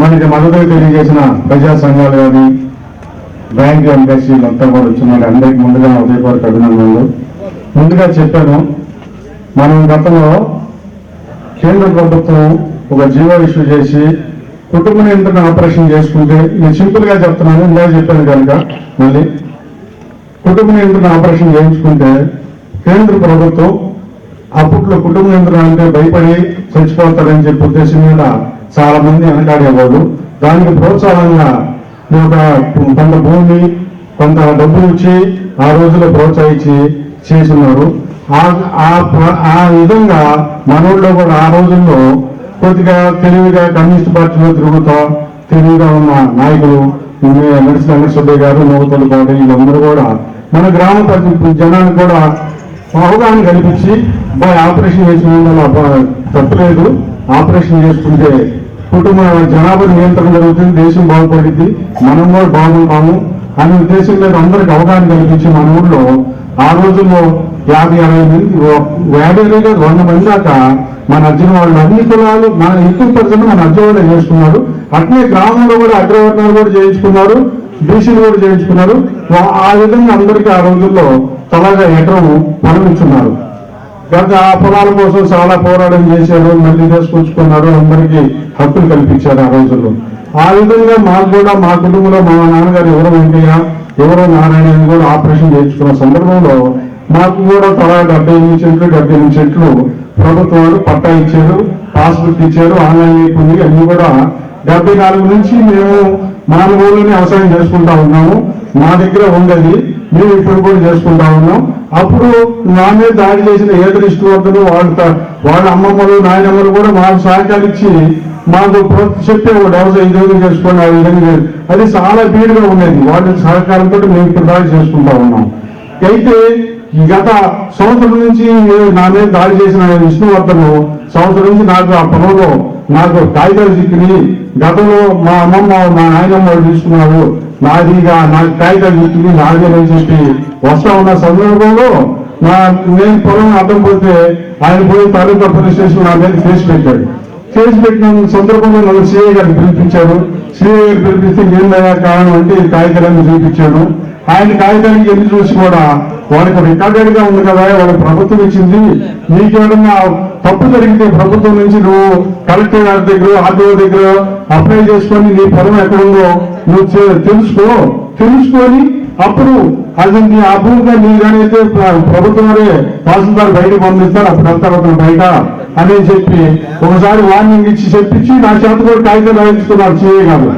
మనకి మద్దతు తెలియజేసిన ప్రజా సంఘాలు కానీ బ్యాంక్ ఎంబసీలు అంతా కూడా వచ్చిన అందరికి ముందుగా ఉదయపూర్వక అభినందనలు. ముందుగా చెప్పాను మనం గతంలో కేంద్ర ప్రభుత్వం ఒక జీవో ఇష్యూ చేసి కుటుంబ నియంత్రణ ఆపరేషన్ చేసుకుంటే నేను సింపుల్గా చెప్తున్నాను ఇందాక చెప్పాను కనుక మళ్ళీ. కుటుంబ నియంత్రణ ఆపరేషన్ చేయించుకుంటే కేంద్ర ప్రభుత్వం అప్పట్లో కుటుంబ నియంత్రణ అంటే భయపడి చచ్చిపోతారని చెప్పి ఉద్దేశం మీద చాలా మంది వెనకాడేవాళ్ళు దానికి ప్రోత్సాహంగా ఒక కొంత భూమి కొంత డబ్బు ఇచ్చి ఆ రోజుల్లో ప్రోత్సహించి చేస్తున్నారు. ఆ ఆ విధంగా మనోళ్ళు కూడా ఆ రోజుల్లో కొద్దిగా తెలివిగా కమ్యూనిస్ట్ పార్టీలో తిరుగుతా తెలివిగా ఉన్న నాయకులు నడిచిన వెంకటసుబ్బయ్య గారు నవ్వుతలు పాటి వీళ్ళందరూ కూడా మన గ్రామ ప్రతి జనానికి కూడా అవగాహన కల్పించి బాయ్ ఆపరేషన్ చేసిన వల్ల తప్పలేదు ఆపరేషన్ చేసుకుంటే కుటుంబ జనాభా నియంత్రణ జరుగుతుంది దేశం బాగుపడింది మనం కూడా బాగుంటాము అనే ఉద్దేశం మీద అందరికి అవగాహన కల్పించి మన ఊళ్ళో ఆ రోజుల్లో యాభై అరవై మంది యాభై అరవై వంద మంది దాకా మన అర్జున వాళ్ళు అన్ని కులాలు మన ఎక్కువ పర్సెంట్ మన అర్జున వాళ్ళే చేస్తున్నారు అట్లే గ్రామంలో కూడా అగ్రవర్ణాలు కూడా చేయించుకున్నారు. బీసీలు కూడా చేయించుకున్నారు. ఆ విధంగా అందరికీ ఆ రోజుల్లో తలగా ఎకరం పొలం గత ఆ పొలాల కోసం చాలా పోరాటం చేశారు మళ్ళీ తీసుకొచ్చుకున్నారు అందరికీ హక్కులు కల్పించారు ఆ రోజుల్లో. ఆ విధంగా మాకు కూడా మా కుటుంబంలో మా నాన్నగారు ఎవరో వెంకయ్య ఎవరో నారాయణ కూడా ఆపరేషన్ చేయించుకున్న సందర్భంలో మాకు కూడా తలా డెబ్బై ఎనిమిది చెట్లు డెబ్బై ఎనిమిది చెట్లు ప్రభుత్వం వారు పట్టా ఇచ్చారు పాస్బుక్ ఇచ్చారు ఆన్లైన్ అయిపోయింది అన్ని కూడా డెబ్బై నాలుగు నుంచి మేము మా ఊళ్ళోనే వ్యవసాయం చేసుకుంటా ఉన్నాము. మా దగ్గర ఉండేది. మేము ఇప్పుడు కూడా చేసుకుంటా ఉన్నాం. అప్పుడు నా మీద దాడి చేసిన ఏదరి ఇష్టవర్ధను వాళ్ళ వాళ్ళ అమ్మమ్మలు నాయనమ్మలు కూడా మాకు సహకరించి మాకు చెప్పేవాడు వ్యవసాయం ఈ విధంగా చేసుకోండి ఆ విధంగా అది చాలా బీడుగా ఉండేది. వాళ్ళ సహకారంతో మేము ఇప్పుడు దాడి చేసుకుంటా ఉన్నాం. అయితే గత సంవత్సరం నుంచి నా మీద దాడి చేసిన విష్ణువర్ధను సంవత్సరం నుంచి నాకు ఆ పొలంలో నాకు కాగితాలు చిక్కిని గతంలో మా అమ్మమ్మ మా నాయనమ్మ వాళ్ళు తీసుకున్నారు. నాదిగా నాకు కాగితాలు చిక్కిని నాదేనని చెప్పి వస్తా ఉన్న సందర్భంలో నా నేను పొలం అర్థం పోతే ఆయన పోయి తాలూకా పోలీస్ స్టేషన్ నా మీద కేసు పెట్టాడు. కేసు పెట్టిన సందర్భంలో నన్ను సిఐ గారిని పిలిపించారు సిఐ గారు పిలిపిస్తే ఏందయ్యా కారణం అంటే ఈ కాగితాలన్నీ చూపించాను. ఆయన కాగితానికి ఎన్ని చూసి కూడా వాళ్ళకి రికార్డెడ్గా ఉంది కదా వాళ్ళకి ప్రభుత్వం ఇచ్చింది. నీకేమన్నా తప్పు జరిగితే ప్రభుత్వం నుంచి నువ్వు కలెక్టర్ గారి దగ్గర ఆర్డీఓ దగ్గర అప్లై చేసుకొని నీ పొలం ఎక్కడుందో నువ్వు తెలుసుకో. తెలుసుకొని అప్పుడు అది నీ ఆ నీ కానీ అయితే ప్రభుత్వం వారే తహసీల్దార్ బయటకు పంపిస్తారు. అప్పుడు వెళ్తారు అతను బయట అని చెప్పి ఒకసారి వార్నింగ్ ఇచ్చి చెప్పించి నా చేత కూడా కాగితం రాయించుకున్నారు సిఏ గారు.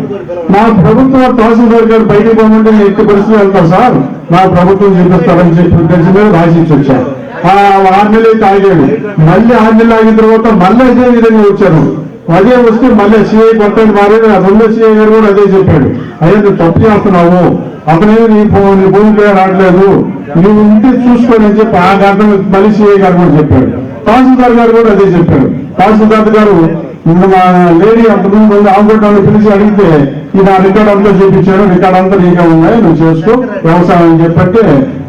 నా ప్రభుత్వం తహసీల్దార్ గారు బయటకు పోమంటే నేను ఎట్టి పరిస్థితి వెళ్తాను సార్. నా ప్రభుత్వం చూపిస్తారని చెప్పి తెలిసి మీద రాసి ఇచ్చి వచ్చారు ఆ ఆరు నెలలు అయితే ఆగాడు మళ్ళీ ఆరు నెలలు ఆగిన తర్వాత మళ్ళీ అదే విధంగా వచ్చారు. అదే వస్తే మళ్ళీ సిఐ కొట్టని మారే రెండో సిఐ గారు కూడా అదే చెప్పాడు. అయ్యా నువ్వు తప్పు చేస్తున్నావు. అతనేది నీ భూ నీ భూమికి రావట్లేదు. నువ్వు ఇంటి చూసుకొని అని చెప్పి ఆ గంట మళ్ళీ సిఐ గారు కూడా చెప్పాడు. తహసీల్దార్ గారు కూడా అదే చెప్పాడు తహసీల్దార్ గారు నిన్న మా లేడీ అంతకుముందు ముందు ఆంబోటాన్ని పిలిచి అడిగితే ఇది ఆ రికార్డ్ అంతా చూపించాడు రికార్డ్ అంతా నీకే ఉన్నాయి నువ్వు చేసుకో వ్యవసాయం అని చెప్పట్టే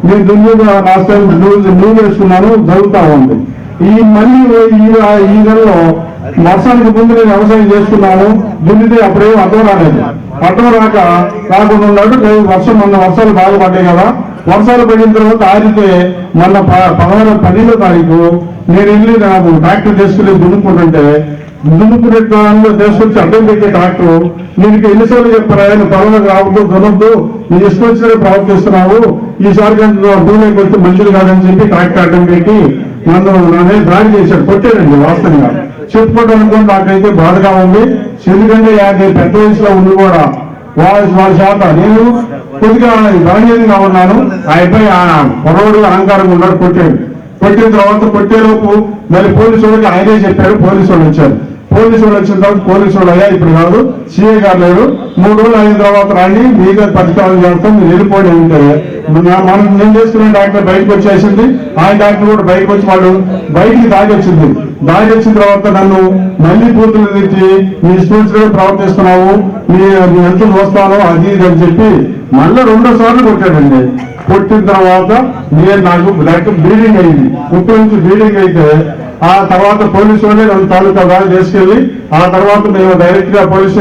నేను దున్నుగా లాస్ట్ టైం నువ్వు చేసుకున్నాను వేసుకున్నాను జరుగుతా ఉంది. ఈ మళ్ళీ ఈ ఈ నెలలో వర్షానికి ముందు నేను వ్యవసాయం చేసుకున్నాను దున్నితే అప్పుడేం అర్థం రాలేదు. అర్థం రాక రాకుండా ఉన్నాడు వర్షం మొన్న వర్షాలు బాగా పడ్డాయి కదా వర్షాలు పడిన తర్వాత ఆరితే మొన్న పదహారు పన్నెండో తారీఖు నేను వెళ్ళి నాకు ట్రాక్టర్ తీసుకుని దున్నుకుంటుంటే దున్నుకునే కాలంలో తీసుకొచ్చి అడ్డం పెట్టే ట్రాక్టర్ నీకు ఎన్నిసార్లు చెప్పారా? నేను పొలంలో రావద్దు దునొద్దు. నీ ఇష్టం ప్రవర్తిస్తున్నావు. ఈసారి కనుక భూమికి వస్తే మంచిది కాదని చెప్పి ట్రాక్టర్ అడ్డం పెట్టి నన్ను నా దాడి చేశాడు. కొట్టాడండి వాస్తవంగా. చెప్పుకోవడం అనుకోండి నాకైతే బాధగా ఉంది. ఎందుకంటే యాభై పెద్ద వయసులో ఉంది కూడా వాళ్ళ వాళ్ళ శాత నేను కొద్దిగా బలహీనంగా ఉన్నాను. ఆ అబ్బాయి ఆ పొరవడు అహంకారంగా ఉన్నాడు కొట్టాడు కొట్టిన తర్వాత కొట్టేలోపు మళ్ళీ పోలీసు వాళ్ళకి ఆయనే చెప్పాడు పోలీసు వాళ్ళు వచ్చారు. పోలీసు వాళ్ళు వచ్చిన తర్వాత పోలీసు వాళ్ళు అయ్యా ఇప్పుడు కాదు సీఏ గారు లేరు మూడు రోజులు అయిన తర్వాత రాండి మీద పరిష్కారం చేస్తాం మీరు వెళ్ళిపోయి అంటే మనం నేను చేసుకునే డాక్టర్ బయటకు వచ్చేసింది. ఆ డాక్టర్ కూడా బయటకు వచ్చి వాళ్ళు బయటికి దాగి వచ్చింది. దాగి వచ్చిన తర్వాత నన్ను మళ్ళీ బూతులు తెచ్చి మీ స్టూడెంట్స్ కూడా ప్రవర్తిస్తున్నావు మీ మీ ఎంత చూస్తాను అది ఇది అని చెప్పి మళ్ళీ రెండో సార్లు కొట్టాడండి. కొట్టిన తర్వాత నేను నాకు బ్లడ్ బ్లీడింగ్ అయింది. ముప్పై నుంచి బ్లీడింగ్ అయితే ఆ తర్వాత పోలీసు వాళ్ళే నన్ను తాలూకా వ్యాన్ తీసుకెళ్ళి ఆ తర్వాత మేము డైరెక్ట్గా పోలీసు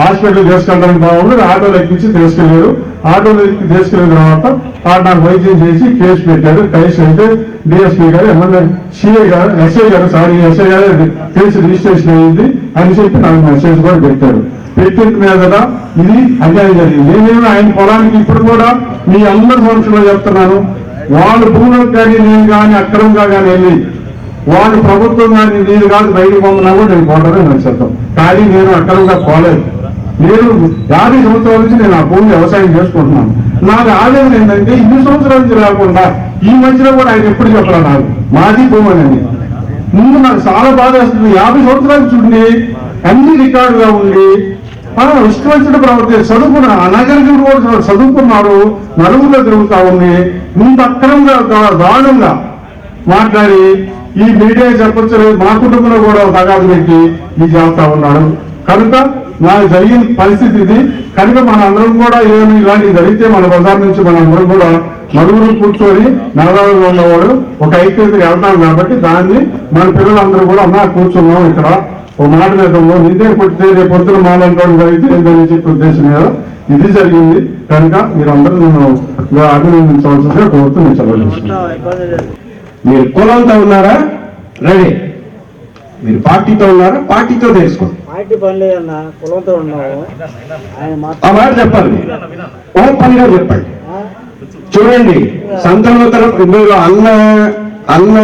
హాస్పిటల్ తీసుకెళ్ళడానికి బాగుంది ఆటోలో ఎక్కించి తీసుకెళ్ళారు ఆటోలో ఎక్కి తీసుకెళ్ళిన తర్వాత వాడు నాకు వైద్యం చేసి కేసు పెట్టారు. కేసు అయితే డిఎస్పీ గారు ఎమ్మెల్యే సిఐ గారు ఎస్ఐ గారు సారీ ఎస్ఐ గారు కేసు రిజిస్ట్రేషన్ అయింది అని చెప్పి నాకు మెసేజ్ కూడా పెట్టారు. పెట్టిన మీద ఇది అన్యాయం జరిగింది. నేనేమో ఆయన పొలానికి ఇప్పుడు కూడా మీ అందరి సమక్షంలో చెప్తున్నాను. వాళ్ళు భూములకు కానీ నేను కానీ అక్రమంగా కానీ వెళ్ళి వాళ్ళు ప్రభుత్వం కానీ నేను కాదు బయటకు పొందినా కూడా నేను పోవడమే నాకు సిద్ధం కానీ నేను అక్కడంగా పోలేదు. నేను యాభై సంవత్సరాల నుంచి నేను ఆ భూమి వ్యవసాయం చేసుకుంటున్నాను. నాకు ఆదాయం ఏంటంటే ఇన్ని సంవత్సరాల నుంచి రాకుండా ఈ మధ్యలో కూడా ఆయన ఎప్పుడు చెప్పరా నాకు మాది భూమి అని ముందు నాకు చాలా బాధ వస్తుంది. యాభై సంవత్సరాలు చూడండి అన్ని రికార్డుగా ఉండి ఆ, ఇష్టం వచ్చిన ప్రవర్తి చదువుకున్న అనగరికులు కూడా చదువుకున్నారు నలుగురిలో తిరుగుతా ఉంది. ముందు అక్రమంగా దారుణంగా మాట్లాడి ఈ మీడియా చెప్పచ్చు మా కుటుంబంలో కూడా తగాదు పెట్టి ఇది చేస్తా ఉన్నాడు. కనుక నాకు జరిగిన పరిస్థితి ఇది. కనుక మనందరం కూడా ఏమి ఇలాంటి జరిగితే మన బజార్ నుంచి మనందరం కూడా నలుగురు కూర్చొని నలభైలో ఉన్నవాడు ఒక ఐక్యతకి వెళ్తాం కాబట్టి దాన్ని మన పిల్లలందరూ కూడా అన్నా కూర్చున్నాం ఇక్కడ. ఒక మాట మీద ఉన్నాం. నిన్నే కొట్టితే రేపు పొద్దున మాలంటాడు జరిగితే ఏంటని చెప్పి ఉద్దేశం మీద ఇది జరిగింది. కనుక మీరందరూ నేను అభినందించవలసిందిగా కోరుతూ నేను చదవలేదు మీరు కులంతో ఉన్నారా? రెడీ. మీరు పార్టీతో ఉన్నారా? పార్టీతో తెలుసుకోండి. ఆ మాట చెప్పండి. ఓపెన్గా చెప్పండి. చూడండి సంతంలో తరఫు మీరు అన్న అన్న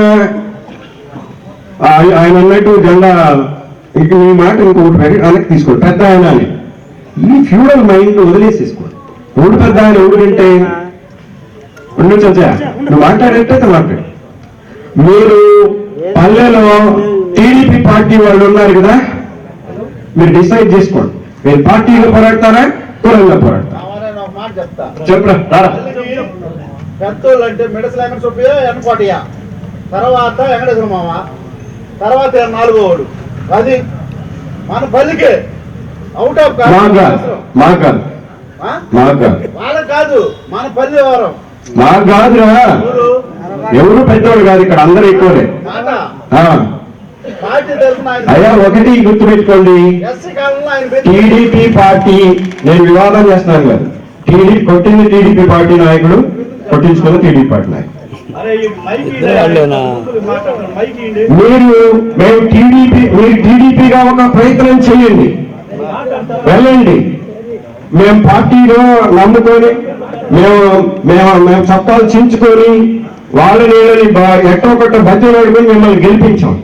ఆయ- ఆయన అన్నట్టు జెండా ఇక మీ మాట ఇంకొకటి వెనక్కి తీసుకోండి. పెద్ద ఆయన అని. ఈ ఫ్యూడల్ మైండ్ వదిలేసేసుకోండి. ఊడు పెద్ద ఆయన ఊడంటే ఉండు చచ్చా నువ్వు మాట్లాడంటే మాట్లాడు. మీరు పల్లెలో టీడీపీ పార్టీ వాళ్ళు ఉన్నారు కదా? మీరు డిసైడ్ చేసుకోండి. మీరు పార్టీలో పోరాడతారా? కులంగా పోరాడతారా? చెప్పరా పెద్దోళ్ళు అంటే మిడసలేమని చూపియా ఎన్నపాటియా తర్వాత వెంకటేశ్వర మామ తర్వాత ఈయన నాలుగో వాడు. అది మన పల్లికే. అవుట్ ఆఫ్ కాదు కాదు. కాదు. వాళ్ళకి కాదు మన పల్లి వారం. మాకు కాదురా. ఊరు ఎవరు పెద్దోడు కాదు ఇక్కడ అందరూ ఎక్కువలే ఆయన అయ్యా ఒకటి గుర్తుపెట్టుకోండి. టీడీపీ పార్టీ నేను వివాదం చేస్తున్నాను కాదు. టీడీ కొట్టింది టీడీపీ పార్టీ నాయకుడు కొట్టించుకున్న టీడీపీ పార్టీ నాయకుడు. మీరు మేము టీడీపీ మీరు టీడీపీగా ఒక ప్రయత్నం చేయండి. వెళ్ళండి. మేము పార్టీలో నమ్ముకొని మేము మేము మేము చట్టాలు చించుకొని వాళ్ళ నీళ్ళని ఎట్టో ఒకట బతిలాడుకొని మిమ్మల్ని గెలిపించాం.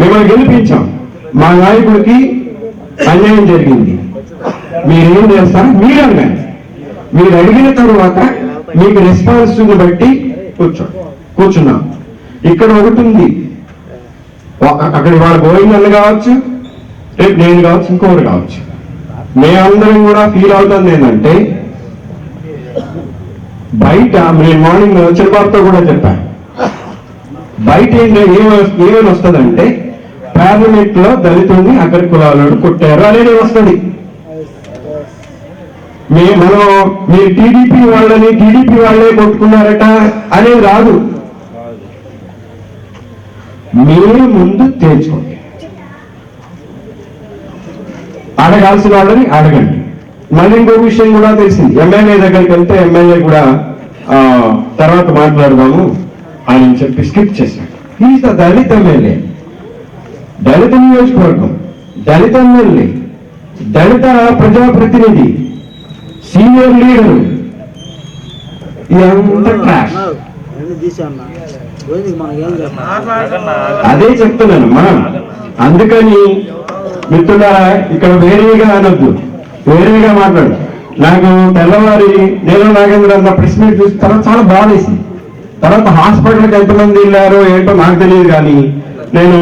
మిమ్మల్ని గెలిపించాం. మా నాయకుడికి అన్యాయం జరిగింది. మీరేం చేస్తారు? మీరు అన్నారు. మీరు అడిగిన తరువాత మీకు రెస్పాన్స్ బట్టి కూర్చో కూర్చున్నాం. ఇక్కడ ఒకటి ఉంది. అక్కడ వాళ్ళ గోవింద్ అన్న కావచ్చు రేపు నేను కావచ్చు ఇంకొకరు కావచ్చు. మేమందరం కూడా ఫీల్ అవుతుంది ఏంటంటే బయట నేను మార్నింగ్ చిరబాబుతో కూడా చెప్పాను. బయట ఏంటో ఏమ- ఏమని వస్తుందంటే పార్లమెంట్లో దళితుని అక్కడ కులాలను కొట్టారు అనేది వస్తుంది. మనం మీరు టీడీపీ వాళ్ళని టీడీపీ వాళ్ళే కొట్టుకున్నారట అనేది రాదు. మీరు ముందు తేల్చుకోండి. అడగాల్సిన వాళ్ళని అడగండి. మళ్ళీ ఇంకో విషయం కూడా తెలిసింది. ఎమ్మెల్యే దగ్గరికి వెళ్తే ఎమ్మెల్యే కూడా ఆ, తర్వాత మాట్లాడదాము ఆయన చెప్పి స్కిప్ చేశాడు. ఈజ్ ద దళిత ఎమ్మెల్యే దళిత నియోజకవర్గం. దళిత ఎమ్మెల్యే దళిత ప్రజాప్రతినిధి సీనియర్ లీడర్ ఇదంతా క్లాష్ అదే చెప్తున్నాను మనం. అందుకని మిత్రుల ఇక్కడ వేరేగా అనొద్దు. వేరేగా మాట్లాడు. నాకు తెల్లవారి నేను నాగేంద్ర అన్న ప్రెస్ మీట్ చూసిన తర్వాత చాలా బాధేసింది. తర్వాత హాస్పిటల్కి ఎంతమంది వెళ్ళారో ఏంటో నాకు తెలియదు కానీ నేను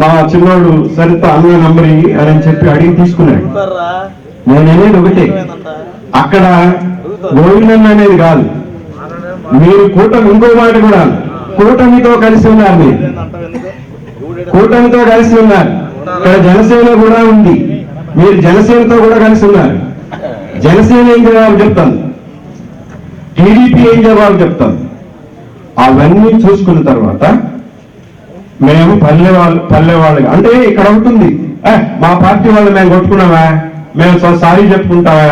మా చిన్నోడు సరిత అన్న నంబర్ అని చెప్పి అడిగి తీసుకున్నాడు. నేను అనేది ఒకటే. అక్కడ గోవిందన్న అనేది కాదు. మీరు కూటమి ఇంకో మాట కూడా కూటమితో కలిసి ఉన్నారు మీరు. కూటమితో కలిసి ఉన్నారు. ఇక్కడ జనసేన కూడా ఉంది. మీరు జనసేనతో కూడా కలిసి ఉన్నారు జనసేన ఏం జవాబు చెప్తాను టీడీపీ ఏం జవాబు చెప్తాను అవన్నీ చూసుకున్న తర్వాత మేము పల్లె వాళ్ళు పల్లె వాళ్ళు అంటే ఇక్కడ ఉంటుంది. మా పార్టీ వాళ్ళు మేము కొట్టుకున్నావా మేము సారీ చెప్పుకుంటావా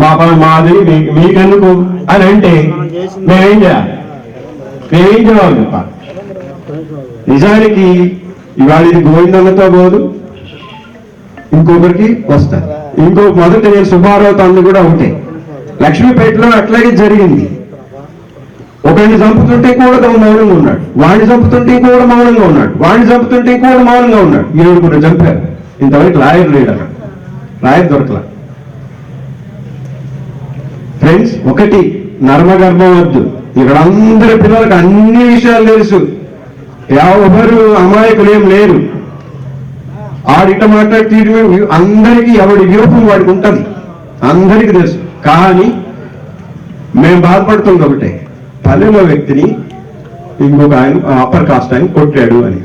మా పని మాది మీకెందుకు? అని అంటే మేమేం చేయాలి? మేమేం జవాబు చెప్పాలి? నిజానికి ఇవాళ ఇది గోవిందన్నతో పోదు. ఇంకొకరికి వస్తారు ఇంకో మొదట నేను సుబ్బారావు తండ్రి కూడా ఒకటే. లక్ష్మీపేటలో అట్లాగే జరిగింది. ఒకరిని చంపుతుంటే కూడా మౌనంగా ఉన్నాడు. వాడిని చంపుతుంటే కూడా మౌనంగా ఉన్నాడు. వాడిని చంపుతుంటే కూడా మౌనంగా ఉన్నాడు. ఏడుగురు చంపారు. ఇంతవరకు లాయర్ లేడు అక్కడ. లాయర్ దొరకలా. ఫ్రెండ్స్ ఒకటి నర్మగర్భం వద్దు. ఇక్కడ అందరి పిల్లలకు అన్ని విషయాలు తెలుసు. ఎవరు అమాయకులు ఏం లేరు. ఆడిట మాట్లాడితే అందరికీ ఎవడి వ్యూహం వాడికి ఉంటుంది. అందరికీ తెలుసు. కానీ మేము బాధపడుతుంది ఒకటే. పల్లెలో వ్యక్తిని ఇంకొక ఆయన అప్పర్ కాస్ట్ ఆయన కొట్టాడు అని.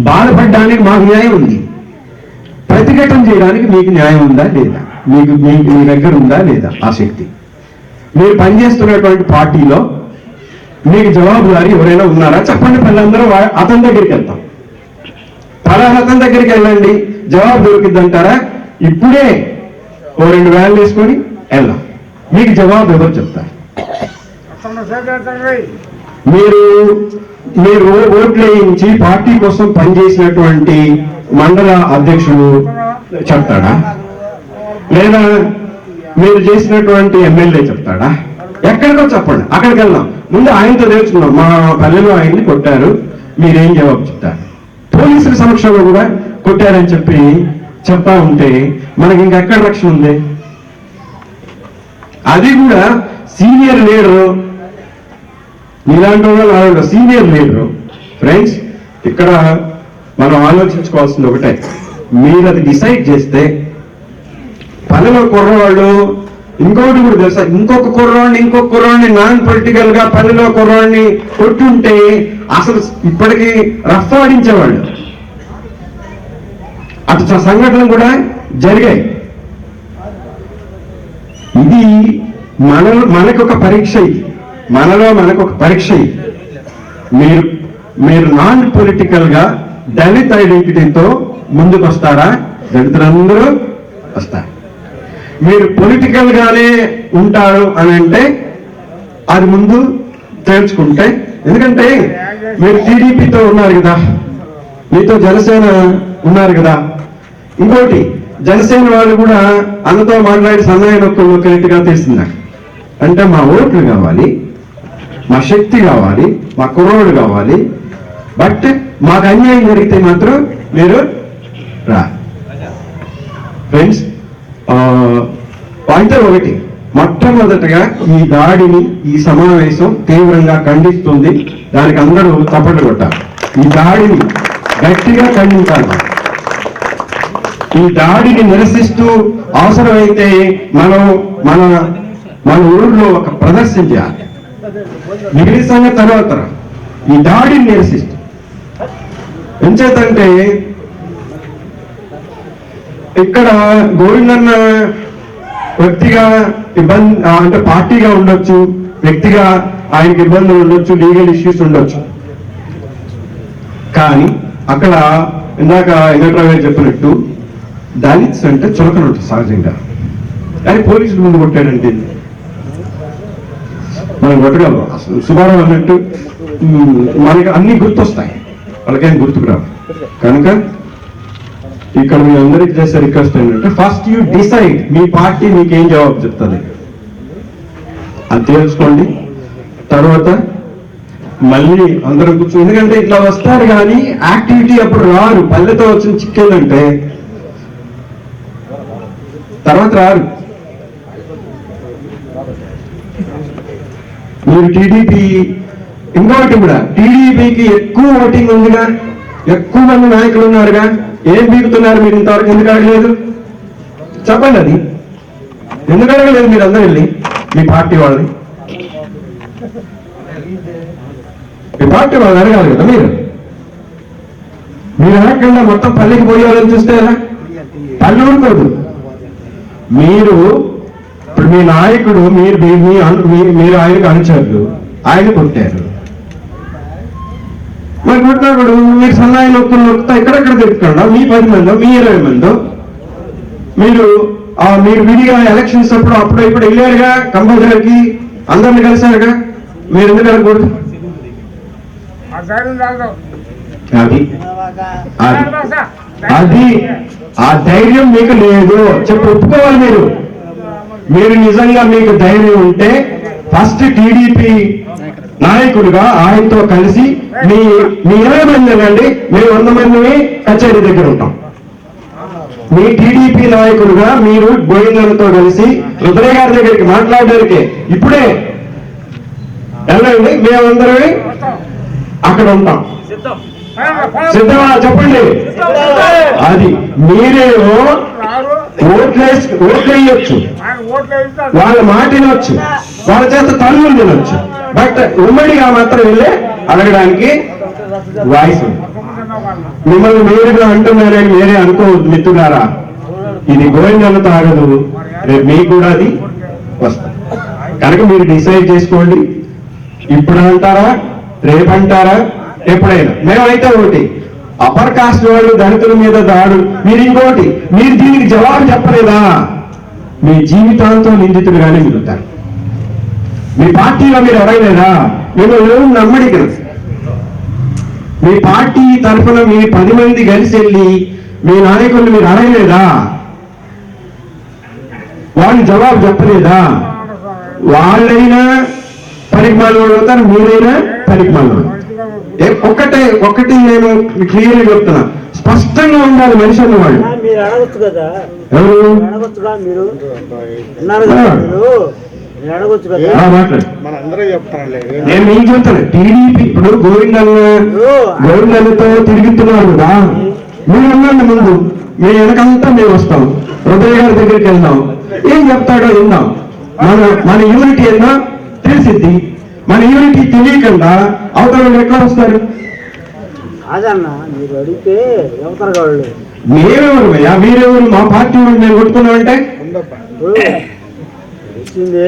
బాధపడడానికి మాకు న్యాయం ఉంది. ప్రతిఘటన చేయడానికి మీకు న్యాయం ఉందా లేదా? మీకు మీకు మీ దగ్గర ఉందా లేదా ఆ శక్తి? మీరు పనిచేస్తున్నటువంటి పార్టీలో మీకు జవాబుదారి ఎవరైనా ఉన్నారా? చెప్పండి పిల్లలందరూ అతని దగ్గరికి వెళ్తాం. పరాహతం దగ్గరికి వెళ్ళండి. జవాబు దొరికిద్దంటారా ఇప్పుడే ఓ రెండు వేలు వేసుకొని వెళ్దాం. మీకు జవాబు ఎవరు చెప్తారు? మీరు మీరు ఓట్లు వేయించి పార్టీ కోసం పనిచేసినటువంటి మండల అధ్యక్షుడు చెప్తాడా? లేదా మీరు చేసినటువంటి ఎమ్మెల్యే చెప్తాడా? ఎక్కడికో చెప్పండి. అక్కడికి వెళ్దాం. ముందు ఆయనతో నేర్చుకున్నాం మా పల్లెలో ఆయన్ని కొట్టారు. మీరేం జవాబు చెప్తారు? పోలీసుల సమక్షంలో కూడా కొట్టారని చెప్పి చెప్తా ఉంటే మనకి ఇంకెక్కడ రక్షణ ఉంది? అది కూడా సీనియర్ లీడరు ఇలాంటి వాళ్ళు సీనియర్ లీడరు. ఫ్రెండ్స్ ఇక్కడ మనం ఆలోచించుకోవాల్సింది ఒకటే. మీరు అది డిసైడ్ చేస్తే పల్లెలో కుర్రవాళ్ళు ఇంకొకటి కూడా తెలుసా ఇంకొక కుర్రవాడిని ఇంకొక కుర్రవాడిని నాన్ పొలిటికల్గా పల్లెలో కుర్రవాడిని కొట్టుంటే అసలు ఇప్పటికీ రఫ్ ఆడించేవాళ్ళు అటు సంఘటనలు కూడా జరిగాయి. ఇది మన మనకొక పరీక్ష ఇది. మనలో మనకొక పరీక్ష ఇది. మీరు మీరు నాన్ పొలిటికల్గా దళిత ఐడెంటిటీతో ముందుకు వస్తారా దళితులందరూ వస్తారు. మీరు పొలిటికల్గానే ఉంటారు అని అంటే అది ముందు తేల్చుకుంటే ఎందుకంటే మీరు టీడీపీతో ఉన్నారు కదా మీతో జనసేన ఉన్నారు కదా ఇంకోటి జనసేన వాళ్ళు కూడా అన్నతో మాట్లాడి సమయం నొక్కలు నొక్కినట్టుగా తెలిసింది నాకు అంటే మా ఓట్లు కావాలి మా శక్తి కావాలి మా కుర్రోడు కావాలి బట్ మాకు అన్యాయం జరిగితే మాత్రం మీరు రా. ఫ్రెండ్స్ పాయింట్ ఒకటి మొట్టమొదటగా ఈ దాడిని ఈ సమావేశం తీవ్రంగా ఖండిస్తుంది. దానికి అందరూ తప్పట్లు కొట్టాలి. ఈ దాడిని గట్టిగా ఖండించాలి. ఈ దాడిని నిరసిస్తూ అవసరమైతే మనం మన మన ఊళ్ళో ఒక ప్రదర్శన చేయాలి. నిరసన తర్వాత ఈ దాడిని నిరసిస్తూ. ఎంచేతంటే ఇక్కడ గోవిందన్న వ్యక్తిగా ఇబ్బంది అంటే పార్టీగా ఉండొచ్చు వ్యక్తిగా ఆయనకి ఇబ్బందులు ఉండొచ్చు లీగల్ ఇష్యూస్ ఉండొచ్చు. కానీ అక్కడ ఇందాక వెంకట్రావు గారు చెప్పినట్టు దళిత్స్ అంటే చులకన ఉంటుంది సహజంగా. కానీ పోలీసులు ముందు కొట్టాడంటే మనం కొట్టగలం. అసలు సుబ్బారావు అన్నట్టు మనకి అన్ని గుర్తొస్తాయి. వాళ్ళకేం గుర్తుకురావు కనుక ఇక్కడ మీ అందరికి చేసే రిక్వెస్ట్ ఏంటంటే ఫస్ట్ యూ డిసైడ్ మీ పార్టీ మీకు ఏం జవాబు చెప్తుంది. అది తెలుసుకోండి. తర్వాత మళ్ళీ అందరం కూర్చో ఎందుకంటే ఇట్లా వస్తారు కానీ యాక్టివిటీ అప్పుడు రారు. పల్లెతో వచ్చిన చిక్కేదంటే తర్వాత రారు మీరు టీడీపీ ఇంకోటి కూడా టీడీపీకి ఎక్కువ ఓటింగ్ ఉందిగా ఎక్కువ మంది నాయకులు ఉన్నారుగా ఏం బీగుతున్నారు మీరు ఇంతవరకు? ఎందుకు అడగలేదు? చెప్పండి అది. ఎందుకు అడగలేదు మీరు అందరూ వెళ్ళి మీ పార్టీ వాళ్ళని? మీ పార్టీ వాళ్ళని అడగాలి కదా మీరు? మీరు అడగకుండా మొత్తం పల్లెకి పోయేవాళ్ళని చూస్తే ఎలా? పల్లె ఊరుకోదు. మీరు ఇప్పుడు మీ నాయకుడు మీరు మీరు ఆయనకు అనుచరులు. ఆయన కొట్టారు. మరి కొట్టినప్పుడు మీరు సన్నాయి నొక్కులు నొక్కుతా ఎక్కడెక్కడ తిరుగుతుండ మీ పది మందో మీ ఇరవై మందో? మీరు ఆ మీరు విడిగా ఎలక్షన్స్ అప్పుడు అప్పుడు ఇప్పుడు వెళ్ళారుగా? కంపల్సరీకి అందరిని కలిసారుగా మీరు ఎందుకు అనుకోరు అది. అది. అది ఆ ధైర్యం మీకు లేదు. చెప్పు ఒప్పుకోవాలి మీరు? మీరు నిజంగా మీకు ధైర్యం ఉంటే ఫస్ట్ టీడీపీ నాయకుడిగా ఆయనతో కలిసి మీ మీ ఇరవై మంది రండి మేము వంద మందిని కచేరీ దగ్గర ఉంటాం. మీ టీడీపీ నాయకుడుగా మీరు గోవిందతో కలిసి రుద్రయ్య గారి దగ్గరికి మాట్లాడడానికి. ఇప్పుడే వెళ్ళండి మేమందరమే అక్కడ ఉంటాం. సిద్ధమా? చెప్పండి. అది మీరేమో ఓట్లేసి ఓట్లు వేయొచ్చు వాళ్ళ మాట వినొచ్చు. వాళ్ళ చేత తల్లులు తినొచ్చు బట్ ఉమ్మడిగా మాత్రం వెళ్ళి అడగడానికి వాయిస్ ఉంది. మిమ్మల్ని మీరుగా అంటున్నారని మీరే అనుకోవద్దు మిత్రులారా ఇది గోవిందన్నతో తాగదు. రేపు మీకు కూడా అది వస్తుంది. కనుక మీరు డిసైడ్ చేసుకోండి. ఇప్పుడు అంటారా? రేపంటారా? ఎప్పుడైనా. మేమైతే ఒకటి అప్పర్ కాస్ట్ వాళ్ళు దళితుల మీద దాడు మీరు ఇంకోటి మీరు దీనికి జవాబు చెప్పలేదా? మీ జీవితాంతం నిందితులుగానే మిగులుతారు మీ పార్టీలో మీరు అడగలేదా మేము ఎవరు నమ్మడికరు మీ పార్టీ తరఫున మీ పది మంది కలిసి వెళ్ళి మీ నాయకులు మీరు అడగలేదా? వాళ్ళు జవాబు చెప్పలేదా? వాళ్ళైనా పరిజ్ఞానం అవుతారు మీరైనా పరిమాణం ఒక్కటే ఒక్కటి నేను క్లియర్ చెప్తున్నా. స్పష్టంగా ఉండాలి మనిషి అన్నవాళ్ళు మీరు అడగచ్చు కదా. ఎవరు? అడగచ్చుగా మీరు? ఉన్నారు కదా. మీరు నేను మీకు చెప్తాను. టీడీపీ ఇప్పుడు గోవిందన్న గోవిందన్నతో తిరుగుతున్నారు కదా. మీరు అన్నాండి ముందు. మీ వెనకంతా మేము వస్తాం. హృదయ గారి దగ్గరికి వెళ్దాం. ఏం చెప్తాడో విందాం. మన మన యూనిటీ ఏందో తెలిసిద్ది. మన యూనిటీ తెలియకుండా అవతల ఎట్లా వస్తారు? అదన్న మీరు అడిగితే మేమెవరు భయ్యా? మీరెవరు? మా పార్టీ వాళ్ళు మేము కొట్టుకున్నామంటే? వచ్చింది